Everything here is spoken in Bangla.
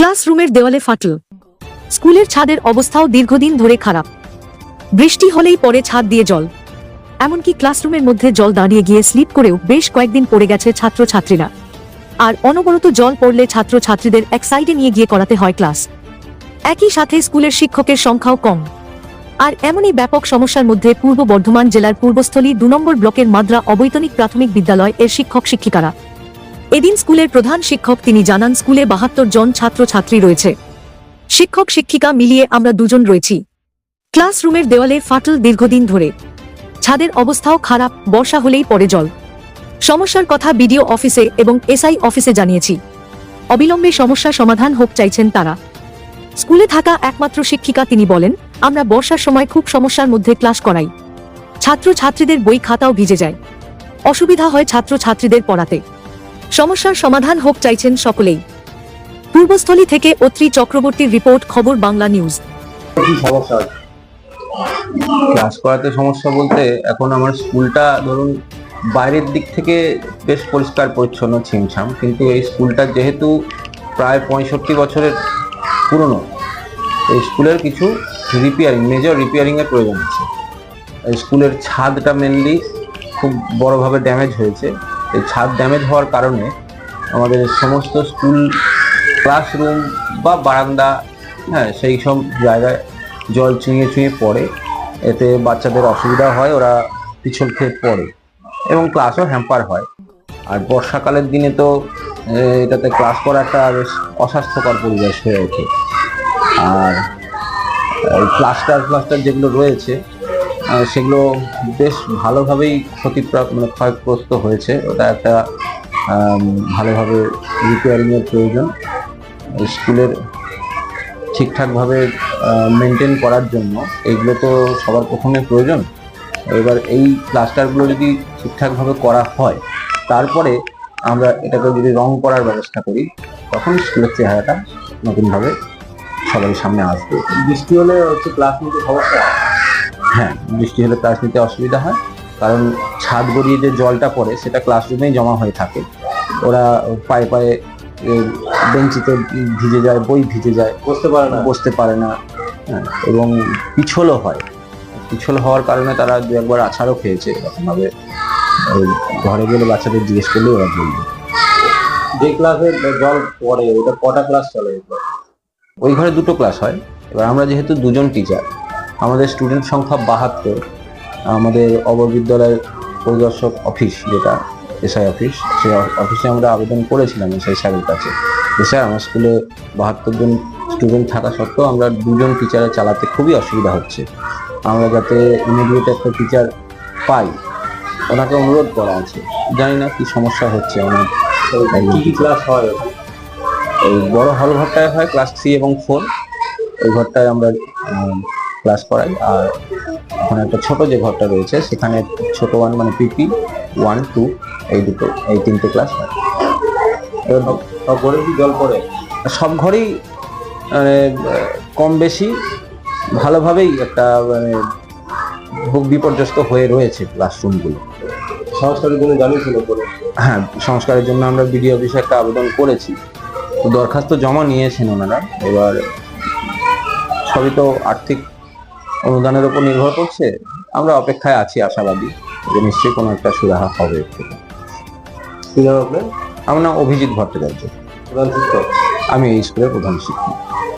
ক্লাসরুমের দেওয়ালে ফাটল। স্কুলের ছাদের অবস্থাও দীর্ঘদিন ধরে খারাপ। বৃষ্টি হলেই পরে ছাদ দিয়ে জল। এমনকি ক্লাসরুমের মধ্যে জল দাঁড়িয়ে গিয়ে স্লিপ করেও বেশ কয়েকদিন পড়ে গেছে ছাত্রছাত্রীরা। আর অনবরত জল পড়লে ছাত্রছাত্রীদের এক সাইডে নিয়ে গিয়ে করাতে হয় ক্লাস। একই সাথে স্কুলের শিক্ষকের সংখ্যাও কম। আর এমনই ব্যাপক সমস্যার মধ্যে পূর্ব বর্ধমান জেলার পূর্বস্থলী দু নম্বর ব্লকের মাদ্রা অবৈতনিক প্রাথমিক বিদ্যালয় এর শিক্ষক শিক্ষিকারা এদিন স্কুলের প্রধান শিক্ষক তিনি জানান, স্কুলে বাহাত্তর জন ছাত্রছাত্রী রয়েছে। শিক্ষক, শিক্ষিকা মিলিয়ে আমরা দুজন রয়েছি। ক্লাসরুমের দেওয়ালে ফাটল দীর্ঘদিন ধরে। ছাদের অবস্থাও খারাপ, বর্ষা হলেই পড়ে জল। সমস্যার কথা বিডিও অফিসে এবং এসআই অফিসে জানিয়েছি। অবিলম্বে সমস্যা সমাধান হোক চাইছেন তারা। স্কুলে থাকা একমাত্র শিক্ষিকা তিনি বলেন, আমরা বর্ষার সময় খুব সমস্যার মধ্যে ক্লাস করাই। ছাত্র ছাত্রীদের বই খাতাও ভিজে যায়। অসুবিধা হয় ছাত্র ছাত্রীদের পড়াতে। সমস্যার সমাধান হোক চাইছেন সকলেই। পূর্বস্থলী থেকে অত্রি চক্রবর্তীর রিপোর্ট, খবর বাংলা নিউজ। ক্লাস করাতে সমস্যা বলতে এখন আমার স্কুলটা ধরুন বাইরের দিক থেকে বেশ পরিষ্কার পরিচ্ছন্ন ছিমছাম, কিন্তু এই স্কুলটা যেহেতু প্রায় পঁয়ষট্টি বছরের পুরনো, এই স্কুলের কিছু রিপেয়ারিং মেজর রিপেয়ারিংয়ের প্রয়োজন আছে। স্কুলের ছাদটা মেনলি খুব বড়োভাবে ড্যামেজ হয়েছে। এই ছাদ ড্যামেজ হওয়ার কারণে আমাদের সমস্ত স্কুল ক্লাসরুম বা বারান্দা হ্যাঁ সেই সব জায়গায় জল চুঁয়ে চুঁয়ে পড়ে। এতে বাচ্চাদের অসুবিধা হয়, ওরা পিছল খেয়ে পড়ে এবং ক্লাসও হ্যাম্পার হয়। আর বর্ষাকালের দিনে তো এটাতে ক্লাস করা একটা বেশ অস্বাস্থ্যকর পরিবেশ হয়ে ওঠে। আর প্লাস্টার প্লাস্টার যেগুলো রয়েছে সেগুলো বেশ ভালোভাবেই ক্ষতিপ্রাপ্ত মানে ক্ষয়গ্রস্ত হয়েছে। ওটা একটা ভালোভাবে রিপেয়ারিংয়ের প্রয়োজন। স্কুলের ঠিকঠাকভাবে মেনটেন করার জন্য। এগুলো তো সবার প্রথমে প্রয়োজন। এবার এই প্লাস্টারগুলো যদি ঠিকঠাকভাবে করা হয়, তারপরে আমরা এটাকে যদি রং করার ব্যবস্থা করি, তখন স্কুলের চেহারাটা নতুনভাবে সবার সামনে আসবে। বৃষ্টি হলে হচ্ছে ক্লাস নিতে সমস্যা? হয়। বৃষ্টি হলে ক্লাস নিতে অসুবিধা হয়। কারণ ছাদ গড়িয়ে যে জলটা পড়ে সেটা ক্লাসরুমেই জমা হয়ে থাকে। ওরা পায়ে পায়ে বেঞ্চিতে ভিজে যায় বই ভিজে যায়। বসতে পারে না। বসতে পারে না। হ্যাঁ, এবং পিছলও হয়। পিছল হওয়ার কারণে তারা দু একবার আছাড়ও খেয়েছে এরকমভাবে। ওই ঘরে গেলে বাচ্চাদের জিজ্ঞেস করলে ওরা বলবে। যে ক্লাসে জল পড়ে ওটা কটা ক্লাস চলে? ওই ঘরে দুটো ক্লাস হয়। এবার আমরা যেহেতু দুজন টিচার আমাদের স্টুডেন্ট সংখ্যা বাহাত্তর আমাদের অবর বিদ্যালয়ের পরিদর্শক অফিস যেটা এসআই অফিস সেই অফিসে আমরা আবেদন করেছিলাম এসআই স্যারের কাছে। যে স্যার আমার স্কুলে বাহাত্তর জন স্টুডেন্ট থাকা সত্ত্বেও আমরা দুজন টিচারে চালাতে খুবই অসুবিধা হচ্ছে। আমরা যাতে ইমিডিয়েট একটা টিচার পাই ওনাকে অনুরোধ করা আছে। জানি না কি সমস্যা হচ্ছে আমার কি কি ক্লাস হয়? এই বড় হল ঘরটায় হয় ক্লাস থ্রি এবং ফোর ওই ঘরটায় আমরা ক্লাস করাই। আর ওখানে একটা ছোট যে ঘরটা রয়েছে সেখানে ছোট ওয়ান মানে পিপি ওয়ান টু এই দুটো এই তিনটে ক্লাস হয়। এবার সব ঘরে কি জল পড়ে সব ঘরেই মানে কম বেশি ভালোভাবেই একটা মানে খুব বিপর্যস্ত হয়ে রয়েছে ক্লাসরুমগুলো সংস্কারের জন্য জানিয়েছিল পরে হ্যাঁ সংস্কারের জন্য আমরা বিডিও অফিসে একটা আবেদন করেছি। তো দরখাস্ত জমা নিয়েছেন ওনারা। এবার সবই তো আর্থিক অনুদানের উপর নির্ভর করছে। আমরা অপেক্ষায় আছি আশাবাদী যে নিশ্চয়ই কোনো একটা সুরাহা হবে? আমার নাম অভিজিৎ ভট্টাচার্য। প্রধান শিক্ষক? আমি এই স্কুলের প্রধান শিক্ষক।